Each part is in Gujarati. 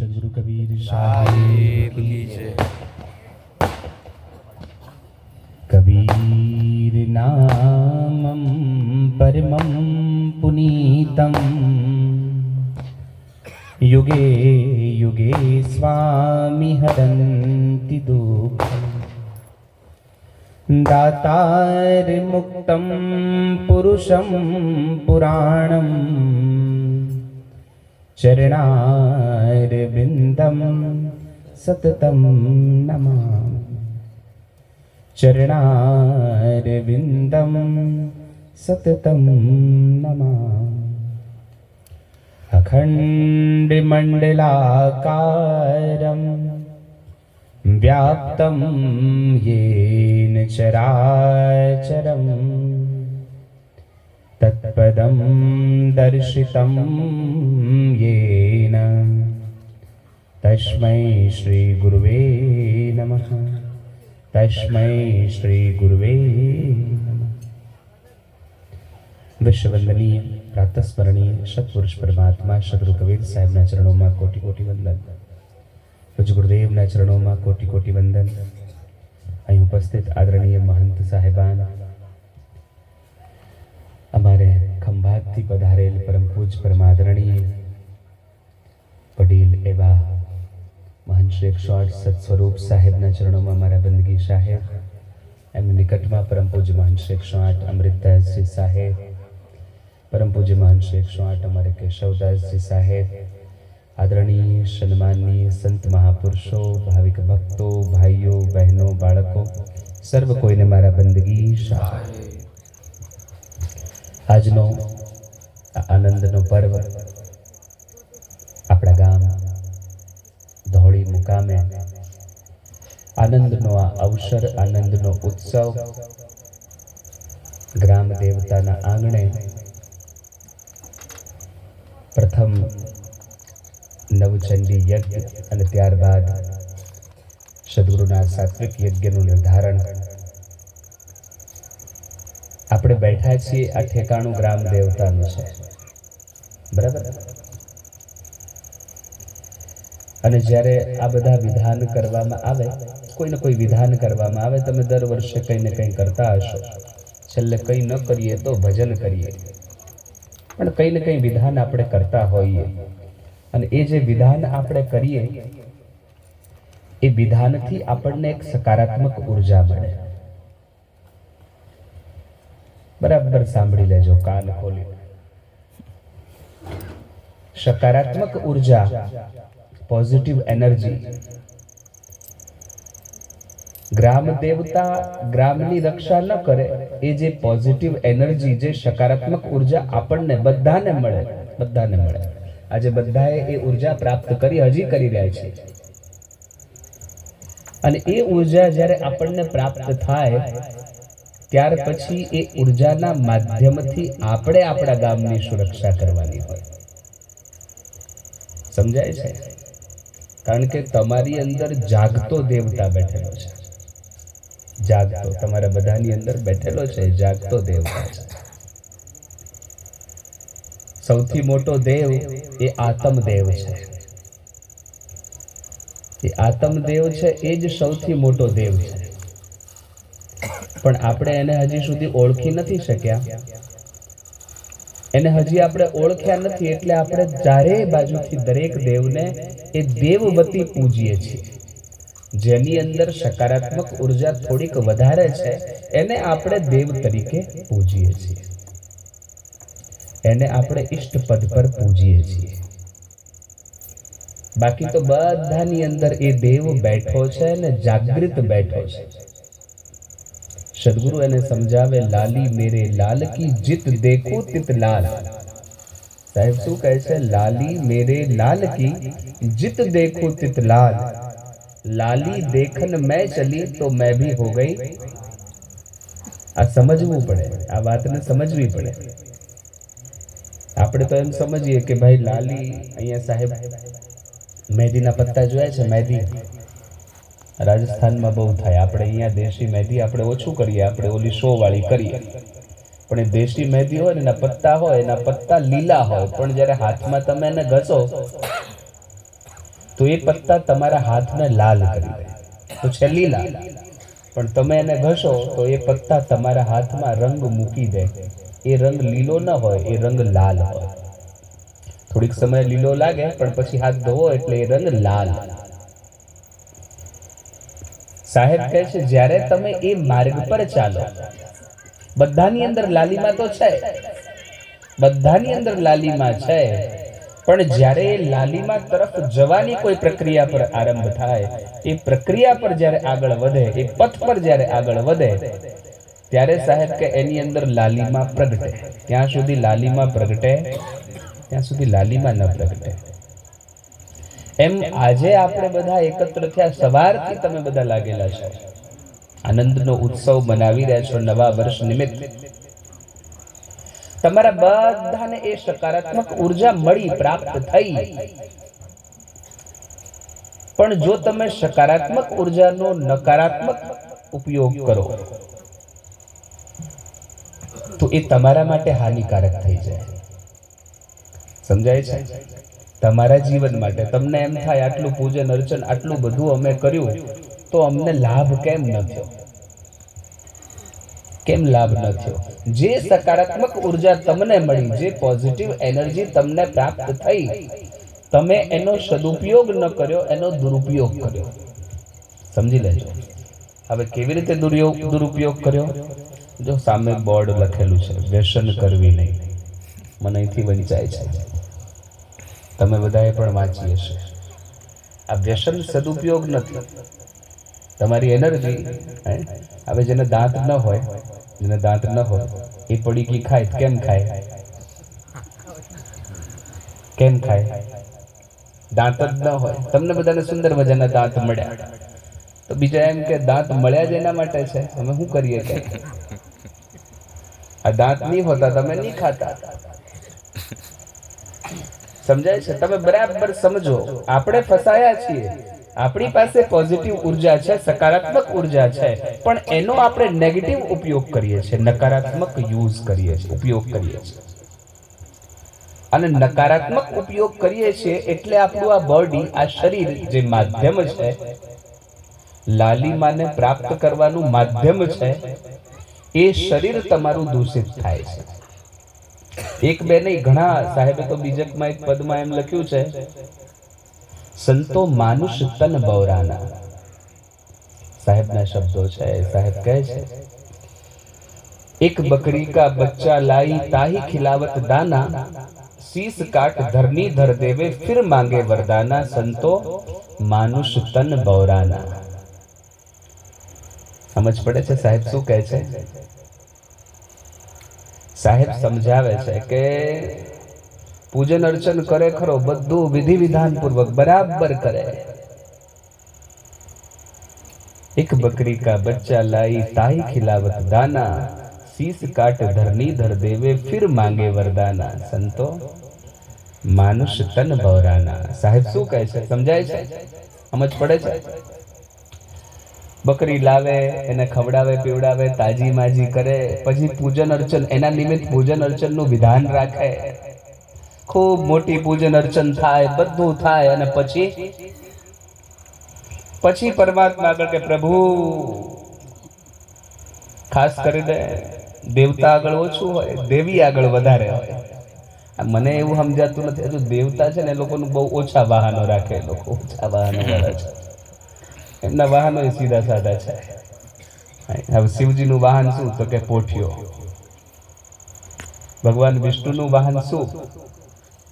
સદગુરુ કબીર સાહેબ કબીર નામમ પરમં પુનીતમ યુગે યુગે સ્વામી હરંતિ દુઃખ દાતાર મુક્તમ પુરુષમ પુરાણમ चरणैर्बिन्दं सततं नमामि। चरणा सततं नमामि। अखण्डमण्डलाकारं व्याप्तं येन चराचरम्। तत्पदं दर्शितं येन तस्मै श्रीगुरुवे नमः तस्मै श्रीगुरुवे नमः વિશ્વવંદનીય પ્રાતસ્મરણીય સત્પુરુષ પરમાત્મા સદગુરુ કબીર સાહેબના ચરણોમાં કોટી કોટી વંદન પૂજ્ય ગુરુદેવના ચરણોમાં કોટી કોટી વંદન અહીં ઉપસ્થિત આદરણીય મહંત સાહેબાન અમારે ખંભાતથી પધારેલ પરમ પૂજ પરમાદરણીય વડીલ એવા શ્રી એકસો આઠ સત્સ્વરૂપ સાહેબના ચરણોમાં મારા બંદગી સાહેબ એમ નિકટમાં પરમ પૂજ્ય મહાન એકસો આઠ અમૃતદાસજી સાહેબ પરમ પૂજ્ય મહાન એકસો આઠ અમારે કેશવદાસજી સાહેબ આદરણીય, સન્માનનીય સંત મહાપુરુષો, ભાવિક ભક્તો, ભાઈઓ, બહેનો, બાળકો, સર્વ કોઈને મારા બંદગી આજનો આનંદનો પર્વ આપણા ગામ મુકામે આનંદનો આ અવસર આનંદનો ઉત્સવ ગ્રામ દેવતાના આંગણે પ્રથમ નવચંડી યજ્ઞ અને ત્યારબાદ સદગુરુના સાત્વિક યજ્ઞનું નિર્ધારણ આપણે બેઠા છીએ આ ઠેકાણું ગ્રામ દેવતાનું છે બરાબર અને જ્યારે આ બધા વિધાન કરવામાં આવે, કોઈને કોઈ વિધાન કરવામાં આવે, તમે દર વર્ષે કંઈ ને કંઈ કરતા હશો. છેલ્લે કંઈ ન કરીએ તો ભજન કરીએ. પણ કંઈ ને કંઈ વિધાન આપણે કરતા હોઈએ. અને એ જે વિધાન આપણે કરીએ, એ વિધાનથી આપણને એક સકારાત્મક ઊર્જા મળે. બરાબર સાંભળી લેજો, કાન ખોલી. સકારાત્મક ઊર્જા પોઝિટિવ એનર્જી ગ્રામ દેવતા ગ્રામની રક્ષા ન કરે એ જે પોઝિટિવ એનર્જી જે સકારાત્મક ઊર્જા આપણને બધાને મળે બધાને મળે આજે બધાએ એ ઊર્જા પ્રાપ્ત કરી હજી કરી રહ્યા છે અને એ ઊર્જા જ્યારે આપણને પ્રાપ્ત થાય ત્યાર પછી એ ઉર્જાના માધ્યમથી આપણે આપણા ગામની સુરક્ષા કરવાની હોય સમજાય છે કારણ કે તમારી અંદર જાગતો દેવતા બેઠેલો છે. જાગતો, તમારા બધાની અંદર બેઠેલો છે, જાગતો દેવતા છે. સૌથી મોટો દેવ એ આત્મદેવ છે. એ આત્મદેવ છે એ જ સૌથી મોટો દેવ છે. પણ આપણે એને હજી સુધી ઓળખી નથી શક્યા. એને હજી આપણે ઓળખ્યા નથી એટલે આપણે ચારે બાજુથી દરેક દેવને એ દેવવતી પૂજીએ છીએ. જેની અંદર સકારાત્મક ઊર્જા થોડીક વધારે છે, એને આપણે દેવ તરીકે પૂજીએ છીએ. એને આપણે ઈષ્ટ પદ પર પૂજીએ છીએ. બાકી તો બધાની અંદર એ દેવ બેઠો છે અને જાગૃત બેઠો છે. સદગુરુ એને સમજાવે લાલી મેરે લાલ કી જીત દેખો તિત લાલ સાહેબ શું કહે છે લાલી મેરે લાલ કી જીત દેખો તિત લાલ લાલી દેખન મેં ચલી તો મેં ભી હો ગઈ આ સમજવું પડે આ વાતને સમજવી પડે આપણે તો એમ સમજીએ કે ભાઈ, લાલી અહીંયા સાહેબ મહેંદીના પત્તા જોયા છે મહેંદી રાજસ્થાનમાં બહુ થાય. આપણે અહીંયા દેશી મહેંદી આપણે ઓછું કરીએ, આપણે ઓલી શો વાળી કરીએ. પણ એ દેશી મહેંદી હોય એના પત્તા હોય, એના પત્તા લીલા હોય, પણ જ્યારે હાથમાં તમે એને ઘસો, તો એ પત્તા તમારા હાથને લાલ કરી દે. તો છે લીલા. પણ તમે એને ઘસો, તો એ પત્તા તમારા હાથમાં રંગ મૂકી દે. એ રંગ લીલો ન હોય, એ રંગ લાલ હોય. થોડીક સમય લીલો લાગે, પણ પછી હાથ ધોવો એટલે એ રંગ લાલ. સાહેબ કહે છે, જ્યારે તમે એ માર્ગ પર ચાલો. બધાની અંદર લાલીમાં તો છે. બધાની અંદર લાલિમા છે. પણ જ્યારે એ લાલિમા તરફ જવાની કોઈ પ્રક્રિયા પર આરંભ થાય, એ પ્રક્રિયા પર જ્યારે આગળ વધે, એ પથ પર જ્યારે આગળ વધે, ત્યારે સાહેબ કે એની અંદર લાલીમાં પ્રગટે. ત્યાં સુધી લાલીમાં પ્રગટે, ત્યાં સુધી લાલીમાં ન પ્રગટે. એમ આજે આપણે બધા એકત્ર થયા સવારથી તમે બધા લાગેલા છો. આનંદનો ઉત્સવ મનાવી રહ્યા છો નવા વર્ષ નિમિત્ત. તમારા બધાને એ સકારાત્મક ઊર્જા મળી, પ્રાપ્ત થઈ. પણ જો તમે સકારાત્મક ઉર્જાનો નકારાત્મક ઉપયોગ કરો, તો એ તમારા માટે હાનિકારક થઈ જાય. સમજાય છે? તમારા જીવન માટે તમને એમ થાય આટલું પૂજન, અર્ચન, આટલું બધું અમે કર્યું, તો અમને લાભ કેમ ન થયો? કેમ લાભ ન થયો? જે સકારાત્મક ઊર્જા તમને મળી, જે પોઝિટિવ એનર્જી તમને પ્રાપ્ત થઈ, તમે એનો સદુપયોગ ન કર્યો, એનો દુરુપયોગ કર્યો. સમજી લેજો. હવે કેવી રીતે દુરુપયોગ કર્યો? જો સામે બોર્ડ લખેલું છે, વ્યસન કરવી નહીં. મને અહીંથી વંચાય છે. તમે બધાએ પણ વાંચી હશે. આ વ્યસન સદુપયોગ નથી. તમારી એનર્જી હવે જેને દાંત ન હોય, જેને દાંત ન હોય, એ પડીકી ખાય કેમ ખાય? કેમ ખાય? દાંત જ ન હોય. તમને બધાને સુંદર મજાના દાંત મળ્યા. તો બીજા એમ કે દાંત મળ્યા જ એના માટે છે? અમે શું કરીએ કે? આ દાંત નહીં હોતા, તમે નહીં ખાતા. સમજાય છે? તમે બરાબર સમજો. આપણે ફસાયા છીએ. આપણી પાસે પોઝિટિવ ઊર્જા છે, સકારાત્મક ઊર્જા છે. પણ એનો આપણે નેગેટિવ ઉપયોગ કરીએ છીએ. નકારાત્મક યુઝ કરીએ છીએ, ઉપયોગ કરીએ છીએ. અને નકારાત્મક ઉપયોગ કરીએ છીએ એટલે આપણું આ બોડી આ શરીર જે માધ્યમ છે લાલિમાને પ્રાપ્ત કરવાનું માધ્યમ છે, એ શરીર તમારું દૂષિત થાય છે. એક બે નહીં ઘણા સાહેબે તો બીજકમાં એક પદમાં એમ લખ્યું છે સંતો માનુષ તન બૌરાના સાહેબના શબ્દો છે સાહેબ કહે છે એક બકરી કા બચ્ચા लाई ताही खिलावत दाना शीस काट धरनी धर देवे फिर मांगे वरदाना संतो मानुष तन बौराना સમજ પડે છે સાહેબ શું કહે છે સાહેબ સમજાવે છે કે પૂજન અર્ચન કરે ખરો, બધું વિધિ વિધાન પૂર્વક બરાબર કરે. એક બકરી કા બચ્ચા લાઈ તાઈ ખિલાવત દાના, શીશ કાટ ધરની ધર દેવે, ફિર માંગે વરદાના. સંતો, માનુષ તન ભવરાના. સાહેબ શું કહે છે? સમજાય છે? સમજ પડે છે? બકરી લાવે, એને ખવડાવે, પીવડાવે, તાજી માજી કરે, પછી પૂજન અર્ચન, એના નિમિત્ત પૂજન અર્ચનનું વિધાન રાખે. ખૂબ મોટી પૂજન અર્ચન થાય, બધું થાય, અને પછી? પછી પરમાત્મા આગળ કે પ્રભુ, ખાસ કરીને દેવતા આગળ ઓછું હોય, દેવી આગળ વધારે હોય. મને એવું સમજાતું નથી, હજુ દેવતા છે ને એ લોકોનું બહુ ઓછા વાહનો રાખે લોકો ઓછા વાહનો વાળા છે. એમના વાહનો સીધા સાધા છે. હવે શિવજીનું વાહન શું? તો કે પોઠિયો. ભગવાન વિષ્ણુનું વાહન શું?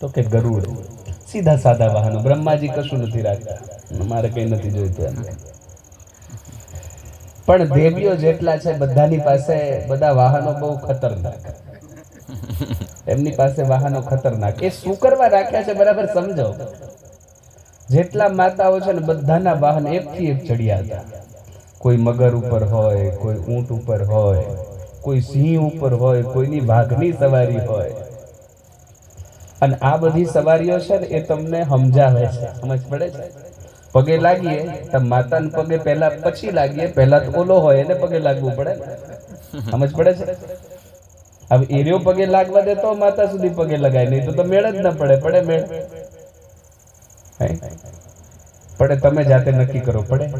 તો કે ગરુડ. સીધા સાદા વાહનો. બ્રહ્માજી કશું નથી રાખતા. મારે કંઈ નથી જોઈતું એમ. પણ દેવીઓ જેટલા છે, બધાની પાસે બધા વાહનો બહુ ખતરનાક. એમની પાસે વાહનો ખતરનાક. એ શું કરવા રાખ્યા છે, બરાબર સમજો. જેટલા માતાઓ છે ને બધાના વાહન એકથી એક ચડ્યા હતા. કોઈ મગર ઉપર હોય, કોઈ ઊંટ ઉપર હોય, કોઈ સિંહ ઉપર હોય, કોઈની વાઘની સવારી હોય. અને આ બધી સવારીઓ છે ને એ તમને સમજાવે છે. સમજ પડે છે? પગે લાગીએ તો માતાને પગે પહેલા પછી લાગીએ, પહેલા તો ઓલો હોય એને પગે લાગવું પડે સમજ પડે છે? હવે એરિયો પગે લાગવા દે તો માતા સુધી પગે લગાય, નહીં તો તો મેળ જ ન પડે પડે મેળ. પડે તમે જાતે નક્કી કરો, પડે?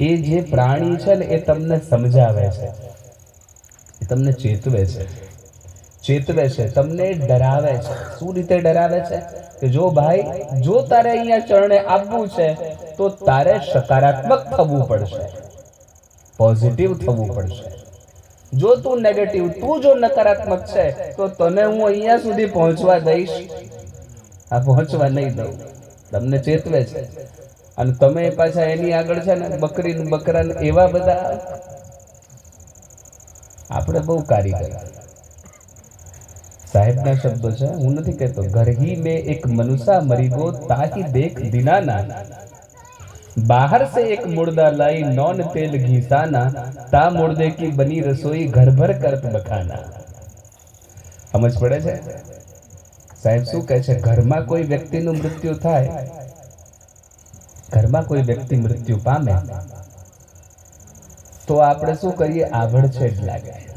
એ જે પ્રાણી છે ને, એ તમને સમજાવે છે. એ તમને ચેતવે છે. ચેતવે છે. તમને ડરાવે છે. શું રીતે ડરાવે છે? કે જો ભાઈ, જો તારે અહીંયા ચરણે આવવું છે, તો તારે સકારાત્મક થવું પડશે. પોઝિટિવ થવું પડશે. જો તું નેગેટિવ તું જો નકારાત્મક છે, તો તને હું અહીંયા સુધી પહોંચવા દઈશ. આ પહોંચવા નહીં દઉં. તમને ચેતવે છે અને તમે પાછા એની આગળ છે ને બકરી ને બકરા ને એવા બધા આપણે બહુ કારીગર સાહેબના શબ્દો છે હું નથી કહેતો ઘર ही में एक मनुष्य मरी गो ताही देख दिनाना बाहर से एक मुर्दा लाई नॉन तेल घीसाना ता मुर्दे की बनी रसोई घर भर करत बखाना સમજ પડે છે સાહેબ, શું કહે છે? ઘરમાં કોઈ વ્યક્તિનું મૃત્યુ થાય? ઘરમાં કોઈ વ્યક્તિ મૃત્યુ પામે? તો આપણે શું કરીએ? આભડછેડ લાગે.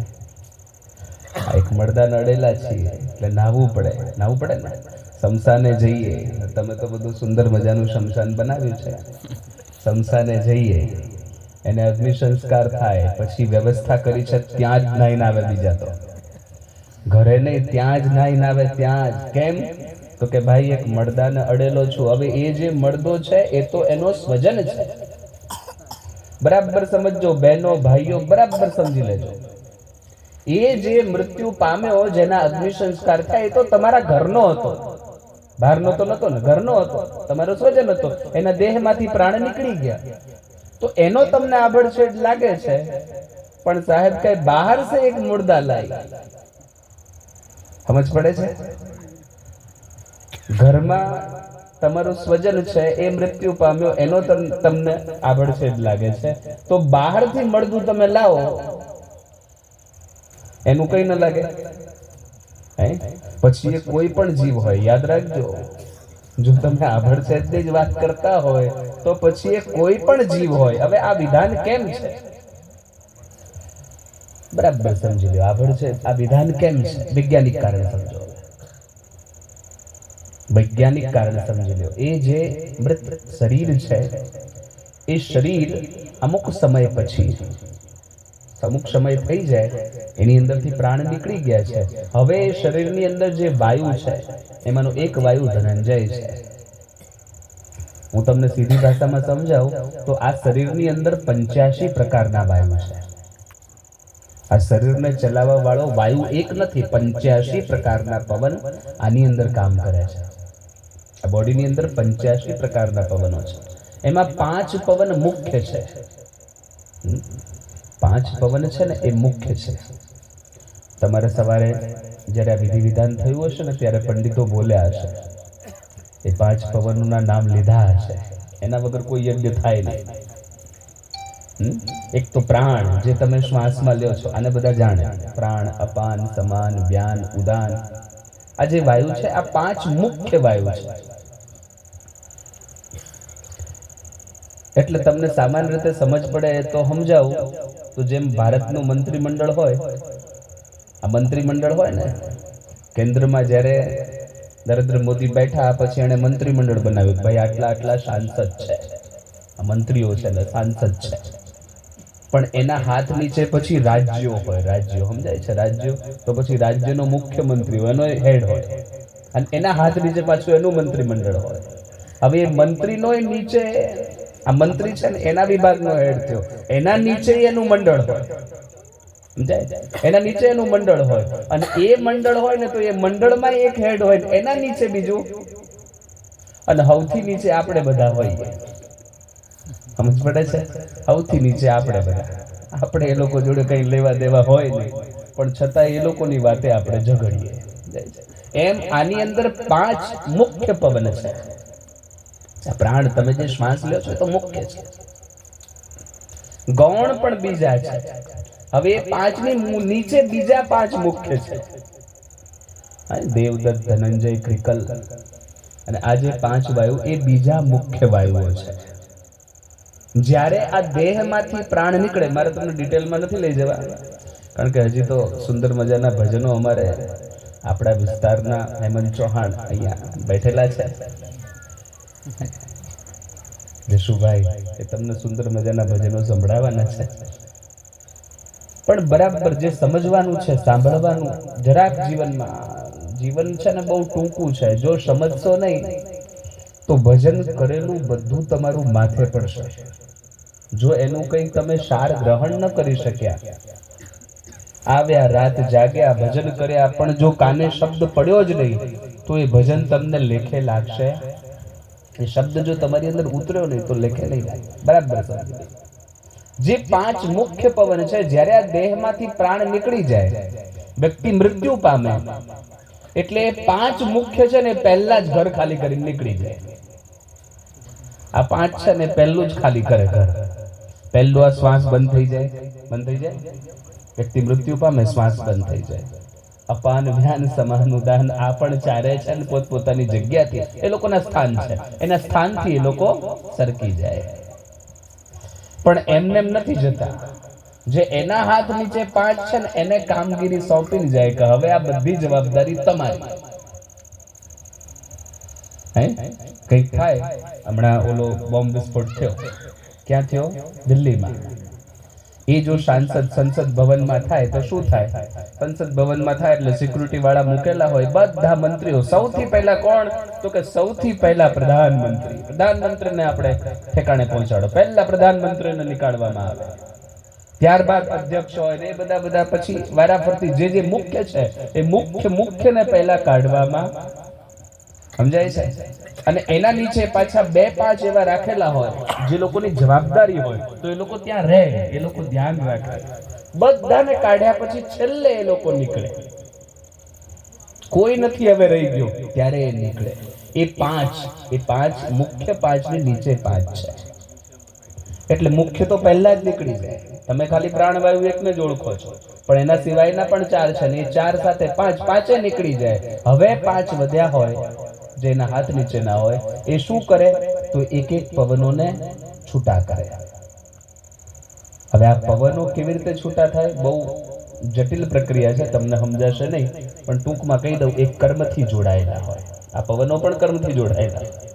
એક મળદા નડેલા છીએ, એટલે નાહવું પડે. નાહવું પડે ને? શમશાને જઈએ. તમે તો બધું સુંદર મજાનું શમશાન બનાવ્યું છે. શમશાને જઈએ. એને અગ્નિ સંસ્કાર થાય. પછી વ્યવસ્થા કરી છે, ત્યાં જ નાઈને આવે બીજા તો. ઘરે નહીં, ત્યાં જ નાઈને આવે, ત્યાં જ. કેમ? તો કે ભાઈ, એક મળદાને અડેલો છું. હવે એ જે મળદો છે, એ તો એનો સ્વજન છે. બરાબર સમજજો, બહેનો, ભાઈઓ, બરાબર સમજી લેજો. એ જે મૃત્યુ પામ્યો, જેના અગ્નિ સંસ્કાર થાય, એ તો તમારા ઘરનો હતો. બહારનો તો નતો ને, ઘરનો હતો. તમારો સ્વજન હતો. એના દેહમાંથી પ્રાણ નીકળી ગયા. તો એનો તમને આભડછેડ લાગે છે? પણ સાહેબ, કઈ બહાર સે એક મુર્દા લાઈ. સમજ પડે છે? ઘરમાં તમારું સ્વજન છે, એ મૃત્યુ પામ્યો, એનો તમને તમને આભડછેડ લાગે છે. તો બહારથી મળતું તમે લાવો, એનું કઈ ન લાગે. પછી એ કોઈ પણ જીવ હોય, યાદ રાખજો. જો તમે આભડછેદની જ વાત કરતા હોય, તો પછી એ કોઈ પણ જીવ હોય. હવે આ વિધાન કેમ છે? બરાબર સમજી લો આભડછેદ આ વિધાન કેમ છે? વૈજ્ઞાનિક કારણ સમજો. વૈજ્ઞાનિક કારણ સમજી લો એ જે મૃત શરીર છે, એ શરીર અમુક સમય પછી, અમુક સમય થઈ જાય, એની અંદરથી પ્રાણ નીકળી ગયા છે. હવે શરીરની અંદર જે વાયુ છે, એમાંનો એક વાયુ ધનંજય છે. હું તમને સીધી ભાષામાં સમજાવું તો આ શરીરની અંદર પંચ્યાસી પ્રકારના વાયુ છે. આ શરીરને ચલાવવા વાળો વાયુ એક નથી, પંચ્યાસી પ્રકારના પવન આની અંદર કામ કરે છે. આ બોડીની અંદર પંચ્યાસી પ્રકારના પવનો છે. એમાં પાંચ પવન મુખ્ય છે? પાંચ પવન છે ને એ મુખ્ય છે. તમારે સવારે જ્યારે આ વિધિ વિધાન થયું હશે ને ત્યારે પંડિતો બોલ્યા હશે. એ પાંચ પવનોના નામ લીધા હશે. એના વગર કોઈ યજ્ઞ થાય નહીં? એક તો પ્રાણ જે તમે શ્વાસમાં લ્યો છો, આને બધા જાણે. પ્રાણ, અપાન, સમાન, વ્યાન, ઉદાન. આ જે વાયુ છે, આ પાંચ મુખ્ય વાયુ છે. એટલે તમને સામાન્ય રીતે સમજ પડે તો સમજાવું. તો જેમ ભારતનું મંત્રીમંડળ હોય, આ મંત્રીમંડળ હોય ને, કેન્દ્રમાં જ્યારે નરેન્દ્ર મોદી બેઠા, પછી એણે મંત્રીમંડળ બનાવ્યું ભાઈ આટલા આટલા સાંસદ છે. મંત્રીઓ છે ને સાંસદ છે. પણ એના હાથ નીચે પછી રાજ્યો હોય. રાજ્યો સમજાય છે? રાજ્યો તો પછી રાજ્યનો મુખ્યમંત્રી હોય એનો હેડ હોય. અને એના હાથ નીચે પાછું એનું મંત્રીમંડળ હોય. હવે એ મંત્રીનો નીચે, આ મંત્રી છે ને, એના વિભાગનો હેડ થયો. એના નીચે એનું મંડળ હોય. સમજાય? એના નીચે એનું મંડળ હોય. અને એ મંડળ હોય ને તો એ મંડળમાં એક હેડ હોય એના નીચે બીજું. અને સૌથી નીચે આપણે બધા હોઈએ. સમજ પડે છે? સૌથી નીચે આપણે બધા. આપણે એ લોકો જોડે કંઈ લેવા દેવા હોય નહીં. પણ છતાં એ લોકોની વાતે આપણે ઝઘડીએ. એમ આની અંદર પાંચ મુખ્ય પવન છે. પ્રાણ તમે જે શ્વાસ લ્યો છો તો મુખ્ય છે. ગૌણ પણ બીજા છે. હવે એ પાંચની નીચે બીજા પાંચ મુખ્ય છે. દેવદત્ત, ધનંજય ક્રિકલ અને આ જે પાંચ વાયુ એ બીજા મુખ્ય વાયુઓ છે. જ્યારે આ દેહમાંથી પ્રાણ નીકળે, મારે તમને ડિટેલમાં નથી લઈ જવા. કારણ કે હજી તો સુંદર મજાના ભજનો અમારે આપણા વિસ્તારના હેમંત ચૌહાણ અહીંયા બેઠેલા છે. જશુભાઈ એ તમને સુંદર મજાના ભજનો સંભળાવવાના છે. પણ બરાબર જે સમજવાનું છે, સાંભળવાનું જરાક જીવનમાં, જીવન છે ને બહુ ટૂંકું છે. જો સમજશો નહીં, તો ભજન કરેલું બધું તમારું માથે પડશે. જો એનું કંઈ તમે સાર ગ્રહણ ન કરી શક્યા. આવ્યા રાત જાગ્યા, ભજન કર્યા, પણ જો કાને શબ્દ પડ્યો જ નહીં, તો એ ભજન તમને લેખે લાગશે? એ શબ્દ જો તમારી અંદર ઉતર્યો નહીં, તો લેખે નહીં બરાબર જે પાંચ મુખ્ય પવન છે, જ્યારે આ દેહમાંથી પ્રાણ નીકળી જાય, વ્યક્તિ મૃત્યુ પામે, એટલે પાંચ મુખ્ય છે ને પહેલા જ ઘર ખાલી કરીને નીકળી જાય. આ પાંચ છે ને પહેલું જ ખાલી કરે ઘર. પહેલું આ શ્વાસ બંધ થઈ જાય. બંધ થઈ જાય? વ્યક્તિ મૃત્યુ પામે, શ્વાસ બંધ થઈ જાય. અપાન વ્યાન સમાન ઉદાન, આ પણ ચારે છે ને પોતપોતાની જગ્યાથી. એ લોકોના સ્થાન છે. એના સ્થાનથી એ લોકો સરકી જાય. પણ એમને એમ નથી જતા. જે એના હાથ નીચે પાંચ છે ને એને કામગીરી સોંપી જાય કે હવે આ બધી જવાબદારી તમારી. હે? કંઈક થાય. હમણાં ઓલો બોમ્બ વિસ્ફોટ થયો. ક્યાં થયો? દિલ્હીમાં. એ જો સાંસદ સંસદ ભવનમાં થાય તો શું થાય? સંસદ ભવનમાં થાય એટલે સિક્યુરિટી વાળા મૂકેલા હોય. બધા મંત્રીઓ, સૌથી પહેલા કોણ? તો કે સૌથી પહેલા પ્રધાનમંત્રી. પ્રધાનમંત્રીને આપણે ઠેકાણે પહોંચાડો. પહેલા પ્રધાનમંત્રીને નીકાળવામાં આવે. ત્યારબાદ અધ્યક્ષ હોય ને એ બધા બધા પછી વારાફરતી જે જે મુખ્ય છે, એ મુખ્ય મુખ્યને પહેલા કાઢવામાં સમજાય છે? અને એના નીચે પાછા બે પાંચ એવા રાખેલા હોય, જે લોકોની જવાબદારી હોય, તો એ લોકો ત્યાં રહે, એ લોકો ધ્યાન રાખે. બધાને કાઢ્યા પછી છેલ્લે એ લોકો નીકળે. કોઈ નથી હવે રહી ગયો, ત્યારે એ નીકળે. એ પાંચ એ પાંચ મુખ્ય પાંચની નીચે પાંચ છે. એટલે મુખ્ય તો પહેલા જ નીકળી જાય. તમે ખાલી પ્રાણવાયુ એકને જ ઓળખો છો. પણ એના સિવાયના પણ ચાર છે ને એ ચાર સાથે પાંચ, પાંચે નીકળી જાય. હવે પાંચ વધ્યા હોય જેના હાથ નીચે ના હોય, એ શું કરે? તો એક એક પવનોને છૂટા કરે. હવે આ પવનો કેવી રીતે છૂટા થાય? બહુ જટિલ પ્રક્રિયા છે, તમને સમજાશે નહીં, પણ ટૂંકમાં કહી દઉં એક કર્મથી જોડાયેલા હોય. આ પવનો પણ કર્મથી જોડાયેલા